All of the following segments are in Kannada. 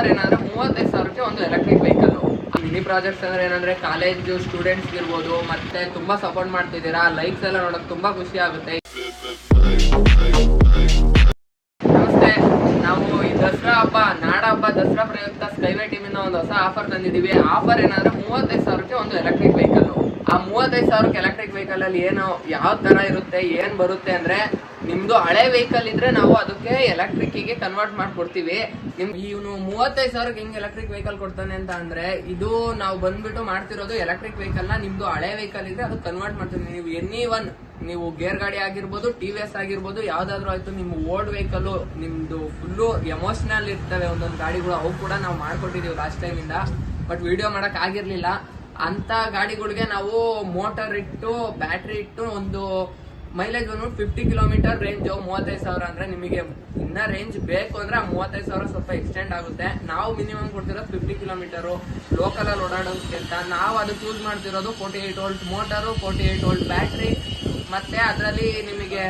ಆಫರ್ ಏನಂದ್ರೆ ಮೂವತ್ತೈದು ಸಾವಿರಕ್ಕೆ ಒಂದು ಎಲೆಕ್ಟ್ರಿಕ್ ವೆಹಿಕಲ್ ಮಿನಿ ಪ್ರಾಜೆಕ್ಟ್ಸ್ ಅಂದ್ರೆ ಏನಂದ್ರೆ ಕಾಲೇಜ್ ಸ್ಟೂಡೆಂಟ್ಸ್ ಇರ್ಬೋದು, ಮತ್ತೆ ತುಂಬಾ ಸಪೋರ್ಟ್ ಮಾಡ್ತಿದ್ದೀರಾ ಲೈಕ್ಸ್ ಎಲ್ಲ ನೋಡಕ್ ತುಂಬಾ ಖುಷಿ ಆಗುತ್ತೆ. ನಮಸ್ತೆ, ನಾವು ಈ ದಸರಾ ಹಬ್ಬ, ನಾಡ ಹಬ್ಬ, ದಸರಾ ಪ್ರಯುಕ್ತ ಸ್ಕೈವೇ ಟೀಮಿಂದ ಒಂದು ಹೊಸ ಆಫರ್ ತಂದಿದ್ದೀವಿ. ಆಫರ್ ಏನಂದ್ರೆ ಮೂವತ್ತೈದು ಸಾವಿರಕ್ಕೆ ಒಂದು ಎಲೆಕ್ಟ್ರಿಕ್ ವೆಹಿಕಲ್ ಆ ಮೂವತ್ತೈದು ಸಾವಿರಕ್ಕೆ ಎಲೆಕ್ಟ್ರಿಕ್ ವೆಹಿಕಲ್ ಅಲ್ಲಿ ಏನು ಯಾವ ತರ ಇರುತ್ತೆ, ಏನ್ ಬರುತ್ತೆ ಅಂದ್ರೆ ನಿಮ್ದು ಹಳೆ ವೆಹಿಕಲ್ ಇದ್ರೆ ನಾವು ಅದಕ್ಕೆ ಎಲೆಕ್ಟ್ರಿಕ್ಗೆ ಕನ್ವರ್ಟ್ ಮಾಡ್ಕೊಡ್ತೀವಿ. ನಿಮ್ ಇವನು ಮೂವತ್ತೈದು ಸಾವಿರಕ್ಕೆ ಹೆಂಗ್ ಎಲೆಕ್ಟ್ರಿಕ್ ವೆಹಿಕಲ್ ಕೊಡ್ತಾನೆ ಅಂತ ಅಂದ್ರೆ ಇದು ನಾವು ಬಂದ್ಬಿಟ್ಟು ಮಾಡ್ತಿರೋದು ಎಲೆಕ್ಟ್ರಿಕ್ ವೆಹಿಕಲ್ನ ನಿಮ್ದು ಹಳೆ ವೆಹಿಕಲ್ ಇದ್ರೆ ಅದು ಕನ್ವರ್ಟ್ ಮಾಡ್ತೀವಿ. ನೀವು ಎನಿ ಒನ್, ನೀವು ಗೇರ್ ಗಾಡಿ ಆಗಿರ್ಬೋದು, ಟಿ ವಿ ಎಸ್ ಆಗಿರ್ಬೋದು, ಯಾವ್ದಾದ್ರು ಆಯ್ತು, ನಿಮ್ಮ ಓಲ್ಡ್ ವೆಹಿಕಲ್ ನಿಮ್ದು ಫುಲ್ಲು ಎಮೋಷನಲ್ ಇರ್ತವೆ ಒಂದೊಂದು ಗಾಡಿಗಳು, ಅವು ಕೂಡ ನಾವು ಮಾಡ್ಕೊಟ್ಟಿದೀವಿ ಲಾಸ್ಟ್ ಟೈಮ್ ಇಂದ. ಬಟ್ ವಿಡಿಯೋ ಮಾಡಕ್ ಆಗಿರ್ಲಿಲ್ಲ. ಅಂತ ಗಾಡಿಗಳಿಗೆ ನಾವು ಮೋಟರ್ ಇಟ್ಟು ಬ್ಯಾಟ್ರಿ ಇಟ್ಟು ಒಂದು ಮೈಲೇಜ್ ಬಂದ್ಬಿಟ್ಟು ಫಿಫ್ಟಿ ಕಿಲೋಮೀಟರ್ ರೇಂಜ್ ಮೂವತ್ತೈದು ಸಾವಿರ ಅಂದ್ರೆ ನಿಮಗೆ ಇನ್ನ ರೇಂಜ್ ಬೇಕು ಅಂದ್ರೆ ಆ ಮೂವತ್ತೈದು ಸಾವಿರ ಸ್ವಲ್ಪ ಎಕ್ಸ್ಟೆಂಡ್ ಆಗುತ್ತೆ. ನಾವು ಮಿನಿಮಮ್ ಕೊಡ್ತಿರೋದು ಫಿಫ್ಟಿ ಕಿಲೋಮೀಟರ್ ಲೋಕಲ್ ಅಲ್ಲಿ ಓಡಾಡೋದಕ್ಕಿಂತ ನಾವು ಅದಕ್ಕೆ ಯೂಸ್ ಮಾಡ್ತಿರೋದು forty eight volt motor forty eight volt battery ಮತ್ತೆ ಅದರಲ್ಲಿ ನಿಮಗೆ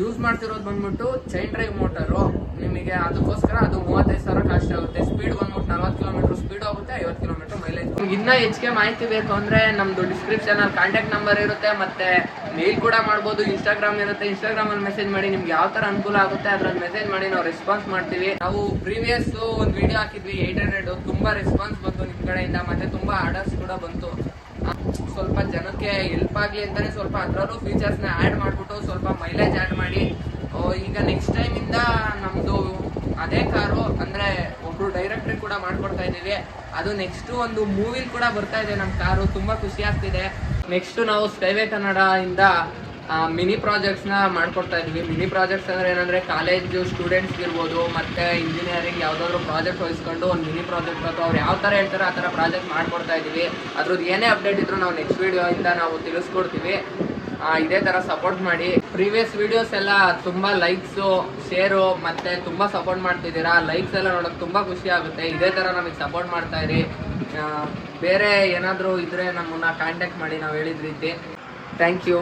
ಯೂಸ್ ಮಾಡ್ತಿರೋದು ಬಂದ್ಬಿಟ್ಟು ಚೈನ್ ಡ್ರೈವ್ ಮೋಟರು ನಿಮಗೆ ಅದಕ್ಕೋಸ್ಕರ ಅದು ಮೂವತ್ತೈದು ಸಾವಿರ ಕಾಸ್ಟ್ ಆಗುತ್ತೆ. ಸ್ಪೀಡ್ ಬಂದ್ಬಿಟ್ಟು ನಲ್ವತ್ತು ಕಿಲೋಮೀಟರ್ ಸ್ಪೀಡ್ ಹೋಗುತ್ತೆ, ಐವತ್ತು ಕಿಲೋಮೀಟರ್ ಮೈಲೇಜ್ ಇನ್ನ ಹೆಚ್ಚಿಗೆ ಮಾಹಿತಿ ಬೇಕು ಅಂದ್ರೆ ನಮ್ದು ಡಿಸ್ಕ್ರಿಪ್ಷನ್ ಅಲ್ಲಿ ಕಾಂಟ್ಯಾಕ್ಟ್ ನಂಬರ್ ಇರುತ್ತೆ, ಮತ್ತೆ ಮೇಲ್ ಕೂಡ ಮಾಡ್ಬೋದು ಇನ್ಸ್ಟಾಗ್ರಾಮ್ ಇರುತ್ತೆ. ಇನ್ಸ್ಟಾಗ್ರಾಮ್ ಅಲ್ಲಿ ಮೆಸೇಜ್ ಮಾಡಿ ನಿಮ್ಗೆ ಯಾವ ತರ ಅನುಕೂಲ ಆಗುತ್ತೆ ಅದ್ರಲ್ಲಿ ಮೆಸೇಜ್ ಮಾಡಿ ನಾವು ರೆಸ್ಪಾನ್ಸ್ ಮಾಡ್ತೀವಿ. ನಾವು ಪ್ರೀವಿಯಸ್ ಒಂದು ವಿಡಿಯೋ ಹಾಕಿದ್ವಿ ಏಟ್ ಹಂಡ್ರೆಡ್ ತುಂಬಾ ರೆಸ್ಪಾನ್ಸ್ ಬಂತು ನಿಮ್ ಕಡೆಯಿಂದ, ಮತ್ತೆ ತುಂಬಾ ಆರ್ಡರ್ಸ್ ಕೂಡ ಬಂತು. ಸ್ವಲ್ಪ ಜನಕ್ಕೆ ಹೆಲ್ಪ್ ಆಗ್ಲಿ ಅಂತಾನೆ ಸ್ವಲ್ಪ ಅದರಲ್ಲೂ ಫೀಚರ್ಸ್ನ ಆಡ್ ಮಾಡ್ಬಿಟ್ಟು ಸ್ವಲ್ಪ ಮೈಲೇಜ್ ಆಡ್ ಮಾಡಿ. ಈಗ ನೆಕ್ಸ್ಟ್ ಟೈಮ್ ಇಂದ ನಮ್ದು ಅದೇ ಕಾರು ಅಂದ್ರೆ ಒಬ್ರು ಡೈರೆಕ್ಟರ್ ಕೂಡ ಮಾಡ್ಕೊಡ್ತಾ ಇದೀವಿ ಅದು ನೆಕ್ಸ್ಟ್ ಒಂದು ಮೂವಿಲ್ ಕೂಡ ಬರ್ತಾ ಇದೆ ನಮ್ಮ ಕಾರು. ತುಂಬಾ ಖುಷಿ ಆಗ್ತಿದೆ. ನೆಕ್ಸ್ಟ್ ನಾವು ಸ್ಕೈವೇ ಕನ್ನಡ ಇಂದ ಮಿನಿ ಪ್ರಾಜೆಕ್ಟ್ಸ್ನ ಮಾಡ್ಕೊಡ್ತಾ ಇದೀವಿ ಮಿನಿ ಪ್ರಾಜೆಕ್ಟ್ಸ್ ಅಂದ್ರೆ ಏನಂದ್ರೆ ಕಾಲೇಜ್ ಸ್ಟೂಡೆಂಟ್ಸ್ ಇರ್ಬೋದು, ಮತ್ತೆ ಇಂಜಿನಿಯರಿಂಗ್ ಯಾವ್ದಾದ್ರು ಪ್ರಾಜೆಕ್ಟ್ ವಹಿಸ್ಕೊಂಡು ಒಂದು ಮಿನಿ ಪ್ರಾಜೆಕ್ಟ್ ಅಥವಾ ಅವ್ರು ಯಾವ ತರ ಹೇಳ್ತಾರೆ ಆ ತರ ಪ್ರಾಜೆಕ್ಟ್ ಮಾಡ್ಕೊಡ್ತಾ ಇದೀವಿ ಅದ್ರದ್ದು ಏನೇ ಅಪ್ಡೇಟ್ ಇದ್ರು ನಾವು ನೆಕ್ಸ್ಟ್ ವಿಡಿಯೋ ಇಂದ ನಾವು ತಿಳಿಸ್ಕೊಡ್ತೀವಿ. ಇದೇ ತರ ಸಪೋರ್ಟ್ ಮಾಡಿ. ಪ್ರೀವಿಯಸ್ ವಿಡಿಯೋಸ್ ಎಲ್ಲ ತುಂಬಾ ಲೈಕ್ಸ್ ಶೇರು ಮತ್ತೆ ತುಂಬಾ ಸಪೋರ್ಟ್ ಮಾಡ್ತಿದ್ದೀರಾ? ಲೈಕ್ಸ್ ಎಲ್ಲ ನೋಡಕ್ ತುಂಬಾ ಖುಷಿ ಆಗುತ್ತೆ. ಇದೇ ತರ ನಮಗೆ ಸಪೋರ್ಟ್ ಮಾಡ್ತಾ ಇರಿ. ಬೇರೆ ಏನಾದರೂ ಇದ್ರೆ ನಮ್ಮನ್ನ ಕಾಂಟ್ಯಾಕ್ಟ್ ಮಾಡಿ ನಾವು ಹೇಳಿದ ರೀತಿ. Thank you